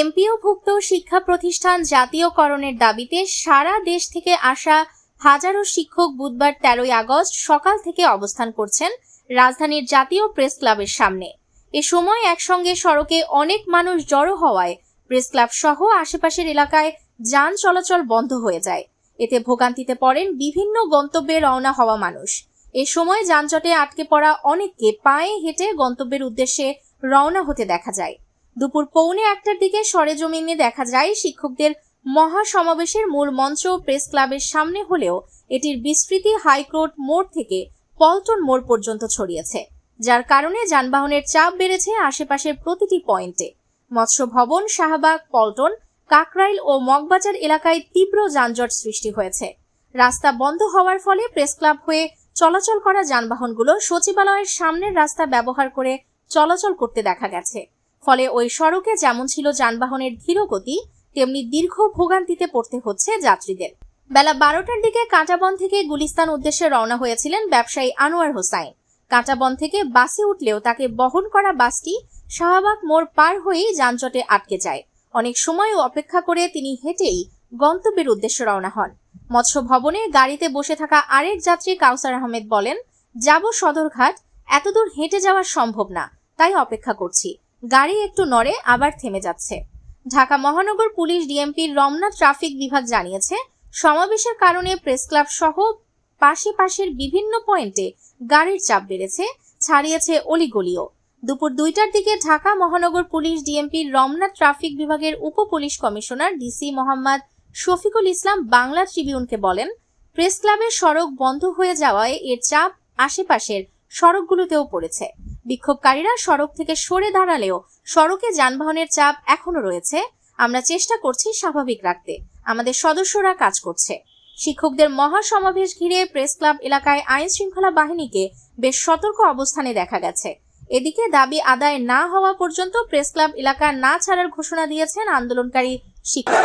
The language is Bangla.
এমপিওভুক্ত শিক্ষা প্রতিষ্ঠান জাতীয়করণের দাবিতে সারা দেশ থেকে আসা হাজারো শিক্ষক বুধবার তেরোই আগস্ট সকাল থেকে অবস্থান করছেন রাজধানীর জাতীয় প্রেস ক্লাবের সামনে। এ সময় একসঙ্গে সড়কে অনেক মানুষ জড়ো হওয়ায় প্রেস ক্লাব সহ আশেপাশের এলাকায় যান চলাচল বন্ধ হয়ে যায়। এতে ভোগান্তিতে পড়েন বিভিন্ন গন্তব্যে রওনা হওয়া মানুষ। এ সময় যানজটে আটকে পড়া অনেককে পায়ে হেঁটে গন্তব্যের উদ্দেশ্যে রওনা হতে দেখা যায়। দুপুর পৌনে একটার দিকে সরেজমিনে দেখা যায় শিক্ষকদের মহা সমাবেশের মূল মঞ্চ প্রেস ক্লাবের সামনে হলেও এটির বিস্তৃতি হাইকোর্ট মোড় থেকে পল্টন মোড় পর্যন্ত ছড়িয়েছে, যার কারণে যানবাহনের চাপ বেড়েছে আশেপাশের প্রতিটি পয়েন্টে। মৎস্য ভবন শাহবাগ, পল্টন, কাকরাইল ও মগবাজার এলাকায় তীব্র যানজট সৃষ্টি হয়েছে। রাস্তা বন্ধ হওয়ার ফলে প্রেস ক্লাব হয়ে চলাচল করা যানবাহনগুলো সচিবালয়ের সামনের রাস্তা ব্যবহার করে চলাচল করতে দেখা গেছে। ফলে ওই সড়কে যেমন ছিল যানবাহনের ধীরগতি, তেমনি দীর্ঘ ভোগান্তিতে পড়তে হচ্ছে যাত্রীদের। বেলা বারোটার দিকে কাঁটাবন থেকে গুলিস্তান উদ্দেশ্যে রওনা হয়েছিলেন ব্যবসায়ী আনোয়ার হোসাইন। কাঁটাবন থেকে বাসে উঠলেও তাকে বহন করা বাসটি শাহবাগ মোড় পার হয়েই যানজটে আটকে যায়। অনেক সময়ও অপেক্ষা করে তিনি হেঁটেই গন্তব্যের উদ্দেশ্যে রওনা হন। মৎস্য ভবনে গাড়িতে বসে থাকা আরেক যাত্রী কাউসার আহমেদ বলেন, যাব সদরঘাট, এতদূর হেঁটে যাওয়া সম্ভব না, তাই অপেক্ষা করছি। গাড়ি একটু নড়ে আবার থেমে যাচ্ছে। ঢাকা মহানগর পুলিশ ডিএমপির রমনা ট্রাফিক বিভাগ জানিয়েছে, সমাবেশের কারণে প্রেস ক্লাব সহ পাশে পাশের বিভিন্ন পয়েন্টে গাড়ির চাপ বেড়েছে, ছাড়িয়েছে অলিগলিও। দুপুর দুইটার দিকে ঢাকা মহানগর পুলিশ ডিএমপির রমনা ট্রাফিক বিভাগের উপ police commissioner DC Mohammad Shafiqul Islam Bangla ট্রিবিউনকে বলেন, প্রেস ক্লাবের সড়ক বন্ধ হয়ে যাওয়ায় এর চাপ আশেপাশের সড়কগুলোতেও পড়েছে। বিক্ষোভকারীরা সড়ক থেকে সরে দাঁড়ালেও সড়কে যানবাহনের চাপ এখনও রয়েছে। আমরা চেষ্টা করছি স্বাভাবিক রাখতে। আমাদের সদস্যরা কাজ করছে। শিক্ষকদের মহা সমাবেশ ঘিরে প্রেস ক্লাব এলাকায় আইন শৃঙ্খলা বাহিনীকে বেশ সতর্ক অবস্থানে দেখা গেছে। এদিকে দাবি আদায় না হওয়া পর্যন্ত প্রেস ক্লাব এলাকা না ছাড়ার ঘোষণা দিয়েছেন আন্দোলনকারী শিক্ষক।